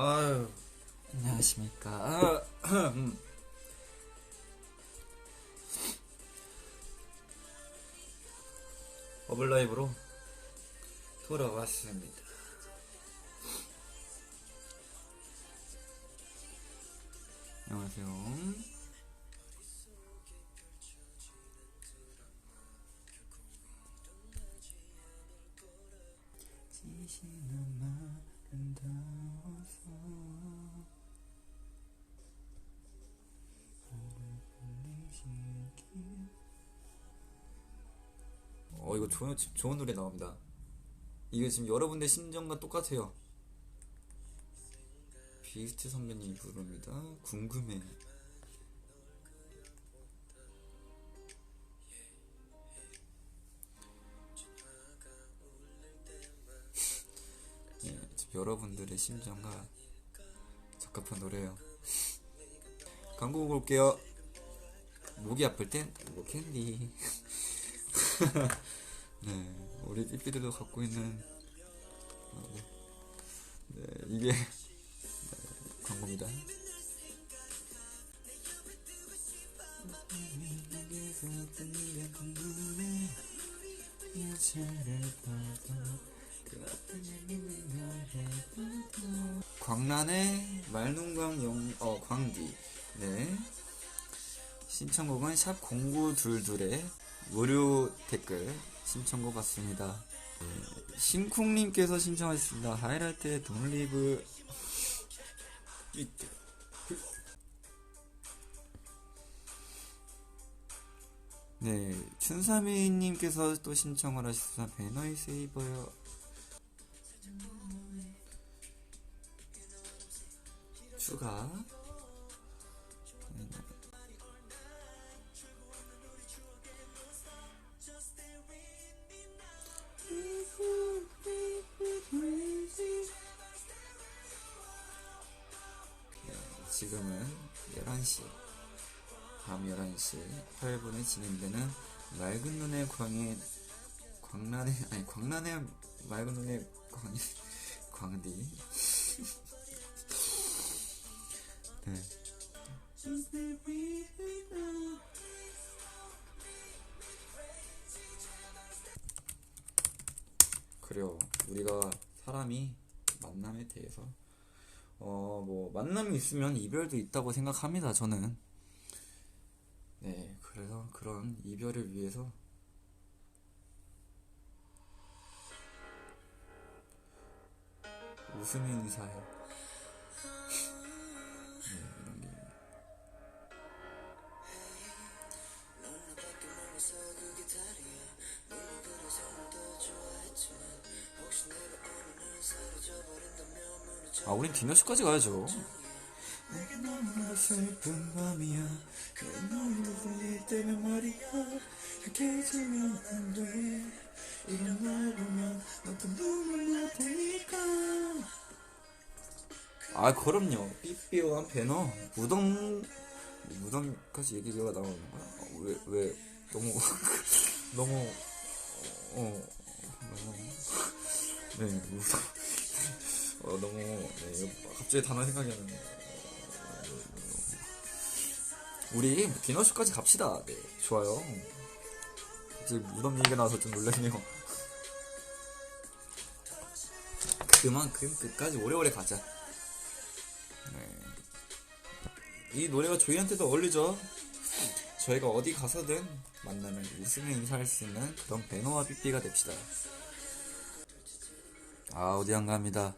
아유, 안녕하십니까. 아, 음. 어블라이브로 돌아왔습니다. 안녕하세요. 지시는 어 이거 좋은 좋은 노래 나옵니다. 이게 지금 여러분들 심정과 똑같아요. 비스트 선배님이 부릅니다. 궁금해. 여러분들의 심정과 적합한 노래예요. 광고 올게요. 목이 아플 땐 이거 캔디. 네, 우리 삐삐들도 갖고 있는 어, 네. 네, 이게 네, 광고입니다. 광란의 말농광 영, 어, 광디. 네. 신청곡은 샵 0922에 무료 댓글 신청곡 같습니다. 네. 심쿵님께서 신청하셨습니다. 하이라이트의 돈리브 네, 춘삼이님께서 또 신청을 하셨습니다. 배너이 세이버요. 네. 네, 지금은 11시, 밤 11시 8분에 진행되는 맑은 눈의 광해, 광란의, 아니, 광란의 맑은 눈의 광해, 광디. 네. 그래요. 우리가 사람이 만남에 대해서 어 뭐 만남이 있으면 이별도 있다고 생각합니다. 저는 네 그래서 그런 이별을 위해서 웃음의 인사해. 네 아, 우린 디너쇼까지 가야죠. 아, 그럼요. 삐삐한 배너. 무덤, 무덤까지 얘기가 나오는 거야. 어, 왜, 왜, 너무, 너무, 어, 너무, 네, 무덤. 어, 너무 네, 갑자기 단어 생각이 안 나네. 우리 디너쇼까지 갑시다. 네, 좋아요. 갑자기 무덤 얘기가 나와서 좀 놀랐네요. 그만큼 끝까지 오래오래 가자. 네. 이 노래가 저희한테도 어울리죠. 저희가 어디 가서든 만나면 웃으며 인사할 수 있는 그런 배너와 삐삐가 됩시다. 아 어디 안 갑니다.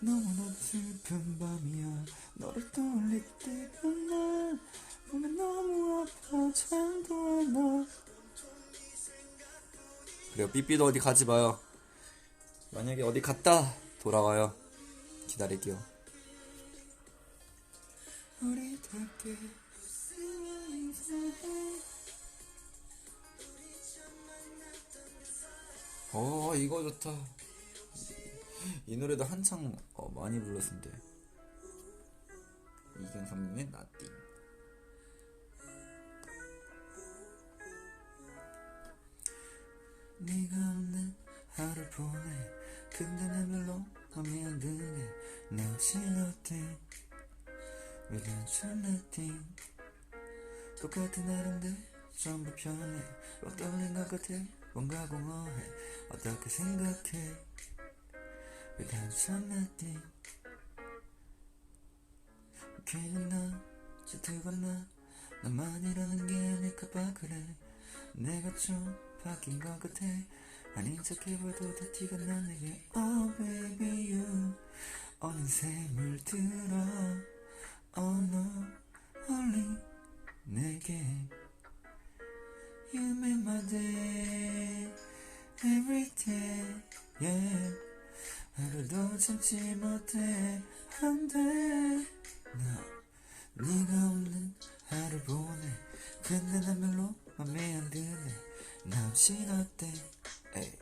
너무너무 슬픈 밤이야. 너를 떠올릴 때가 날 보면 너무 아파. 잠도 안와. 그래요. 삐삐도 어디 가지 마요. 만약에 어디 갔다 돌아와요. 기다릴게요. 우리 닿게 어 이거 좋다 이 노래도 한창 어, 많이 불렀는데 이경섭님의 나띵 네가 없는 하루 보내 근데 내 별로 맘에 안 드네. 내 없이 nothing without you nothing? 똑같은 하루인데 좀 불편해. 막 떨린 것 같아? 뭔가 공허해. 어떻게 생각해 without you nothing 괜히 나 짙으거나 나만 이러는 게 아닐까봐 그래 내가 좀 바뀐 것 같아 아닌 척 해봐도 다 티가 나 내게 Oh baby you 어느새 물들어 Oh no only 내게 You make my day every day yeah 하루도 참지 못해. 안돼. 나 네가 없는 하루 보내. 근데 난 별로 맘에 안 드네. 나 없이 어때 에이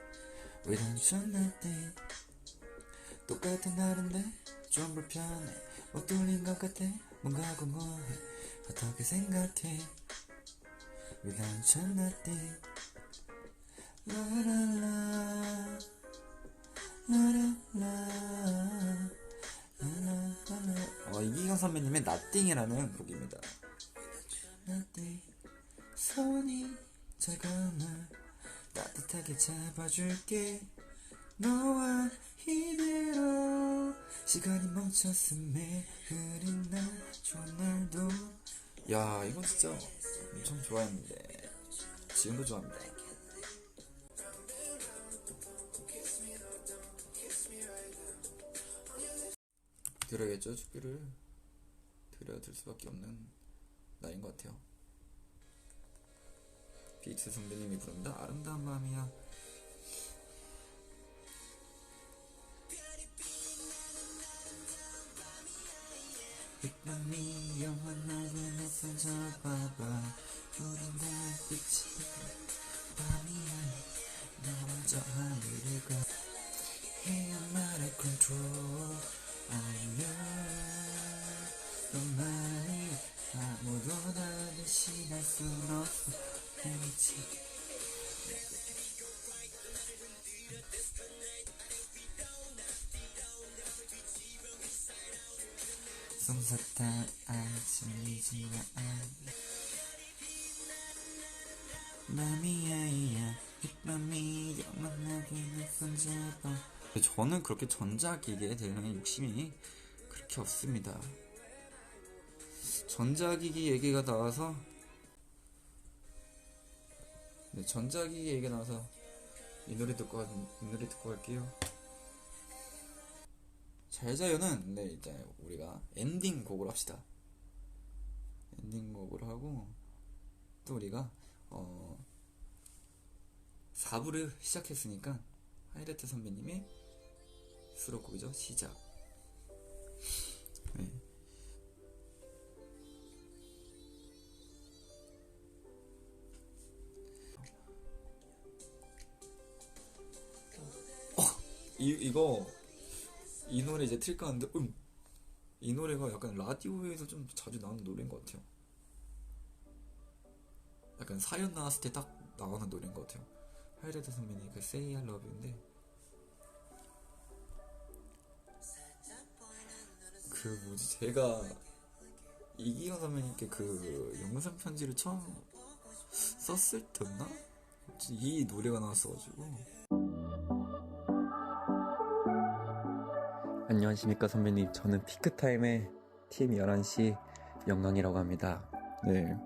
without 똑같은 하루인데 좀 불편해. 못 돌린 것 같아. 뭔가 공허해. 어떻게 생각해? you nothing 라라라 라라라 선배님의 나띵이라는 곡입니다. 나띵 손이 차가운 따뜻하게 잡아줄게. 너와 이대로 시간이 멈췄음에 흐린 날 좋은 날도. 야 이건 진짜 엄청 좋아했는데. 지금도 좋아합니다. 드려야겠죠 축기를 드려야 될 수밖에 없는 나이인 것 같아요. 빅스 선배님이 부릅니다. 아름다운 마음이야. 빛밤이 영원하게 내손 잡아봐. 우린 달빛이 밤이야. 나저 하늘을 가. 해야만의 control. I'm yours 저는 그렇게 전자기기에 대한 욕심이 그렇게 없습니다 전자기기 얘기가 나와서 네, 전자기기 얘기가 나와서 이 노래 듣고 가- 이 노래 듣고 갈게요. 잘 자요는 네 이제 우리가 엔딩 곡을 합시다. 엔딩 곡을 하고 또 우리가 어 4부를 시작했으니까 하이레트 선배님의 수록곡이죠. 시작 이, 이거 이 노래 이제 틀까 하는데 음, 이 노래가 약간 라디오에서 좀 자주 나오는 노래인 것 같아요. 약간 사연 나왔을 때 딱 나오는 노래인 것 같아요. 하이레드 선배님 그 Say I Love You인데. 그 뭐지? 제가 이기현 선배님께 그 영상 편지를 처음 썼을 때였나? 이 노래가 나왔어가지고 안녕하십니까 선배님. 저는 피크타임의 팀 11시 영광이라고 합니다. 네.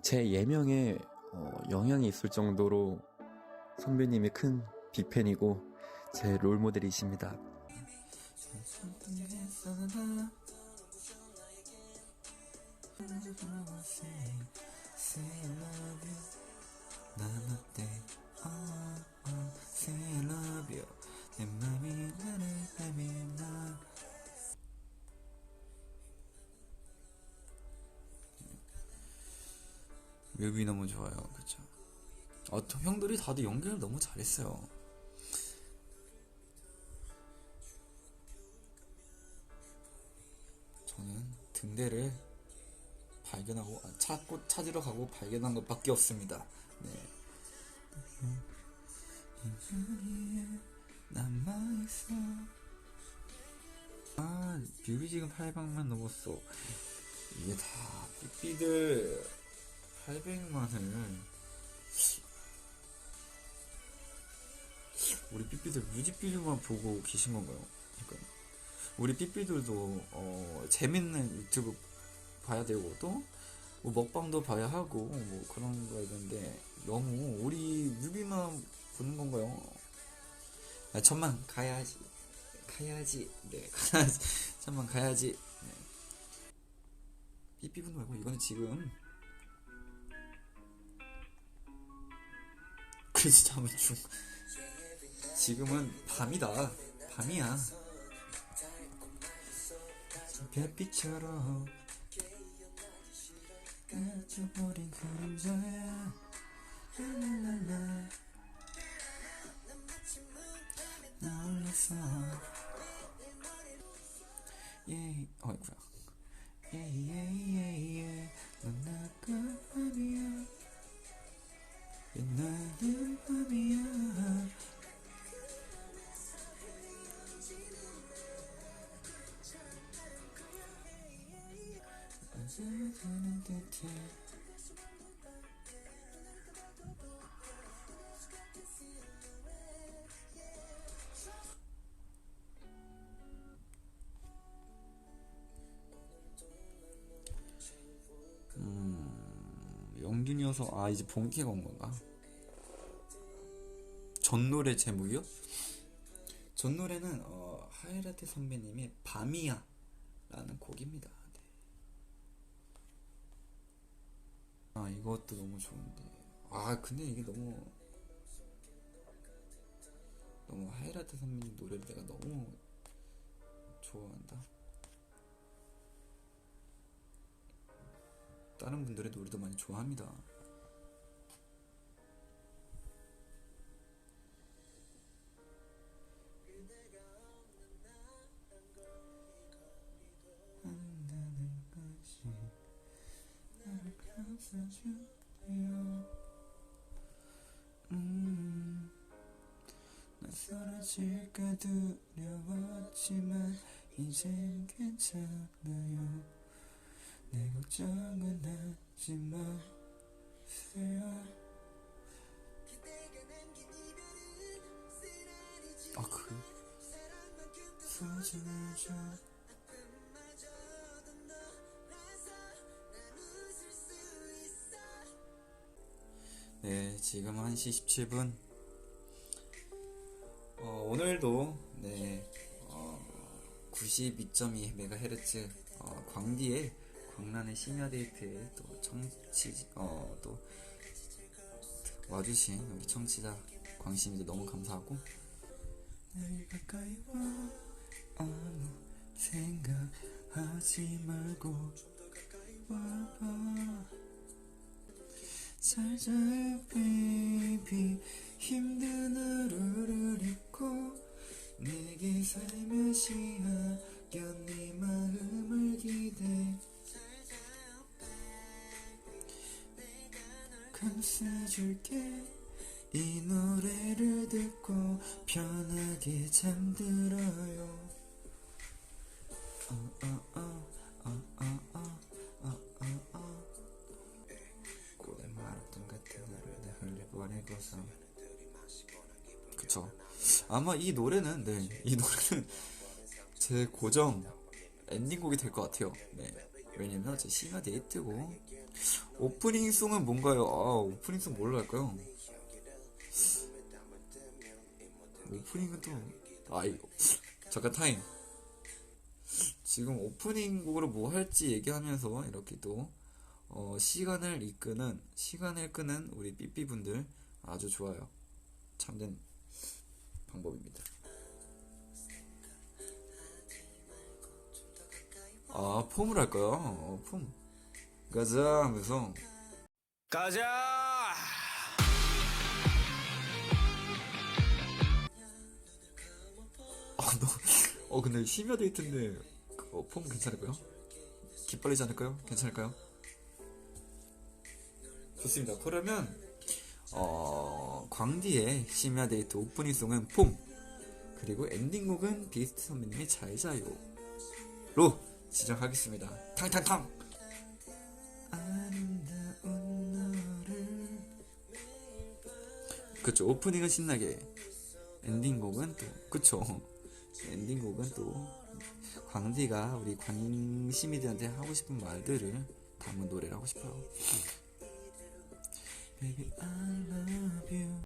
제 예명에 어, 영향이 있을 정도로 선배님의 큰 빅팬이고 제 롤모델이십니다. 내 맘이 나를 헤매나 뮤비 너무 좋아요 그쵸 아, 또 형들이 다들 연기를 너무 잘했어요 저는 등대를 발견하고 아, 찾고 찾으러 가고 발견한 것밖에 없습니다. 네. 남아있어 아 뮤비 지금 800만 넘었어 이게 다 삐삐들 800만을 우리 삐삐들 뮤직비디오만 보고 계신 건가요? 그러니까 우리 삐삐들도 어, 재밌는 유튜브 봐야 되고 또 뭐 먹방도 봐야 하고 뭐 그런 거 있는데 너무 우리 뮤비만 보는 건가요? 아, 천만 가야지. 가야지. 네 가야지. 천만 가야지. 네. 삐삐분 말고 이거는 지금 그래서 잠을 중 지금은 밤이다. 밤이야. 별빛처럼 꺼져버린 그림자야. 랄랄랄라 Uh-huh. Yay. Oh, ik. 음, 영균이어서 아 이제 본캐가 온 건가? 전 노래 제목이요? 전 노래는 어, 하이라트 선배님의 밤이야 라는 곡입니다. 네. 아 이것도 너무 좋은데 아 근데 이게 너무 너무 하이라트 선배님 노래를 내가 너무 좋아한다. 다른 분들의 노래도 많이 좋아합니다. 음, 난 사라질까 두려웠지만 이젠 괜찮아요. 내 걱정은 하지 마세요. 아, 그, 소중하죠. 네, 지금 1시 17분. 어, 오늘도, 네, 어, 92.2MHz, 어, 광디에, 광란의 심야 데이트에 또 청취, 어, 또, 와주신 우리 청취자 광심이도 너무 감사하고, 날 가까이 와, 아무 생각하지 말고, 와봐. 잘 자요 baby. 힘든 하루를 잊고 내게 살며시 하견 네 마음을 기대 웃어줄게. 이 노래를 듣고 편하게 잠들어요. 어, 어, 어, 어어어 어어어 같은 하루에 다 흘려버리고서 그쵸. 아마 이 노래는 네이 노래는 제 고정 엔딩곡이 될 것 같아요. 네. 왜냐면 제 심야 데이트고. 오프닝 송은 뭔가요? 아 오프닝 송 뭘로 할까요? 오프닝은 또아 이거. 잠깐 타임. 지금 오프닝 곡으로 뭐 할지 얘기하면서 이렇게 또 어, 시간을 이끄는 시간을 끄는 우리 삐삐분들 아주 좋아요. 참된 아 폼을 할까요? 어, 폼 가자 하면서 가자! 아, 너, 어 근데 심야 데이트인데 어, 폼 괜찮을까요? 기빨리지 않을까요? 괜찮을까요? 좋습니다. 그러면 어, 광디의 심야 데이트 오프닝 송은 폼 그리고 엔딩곡은 비스트 선배님의 잘 자요 로 지정하겠습니다. 탕탕탕. 그쵸 오프닝은 신나게 엔딩곡은 또 그쵸 엔딩곡은 또 광디가 우리 광심이들한테 하고 싶은 말들을 담은 노래를 하고 싶어요. Baby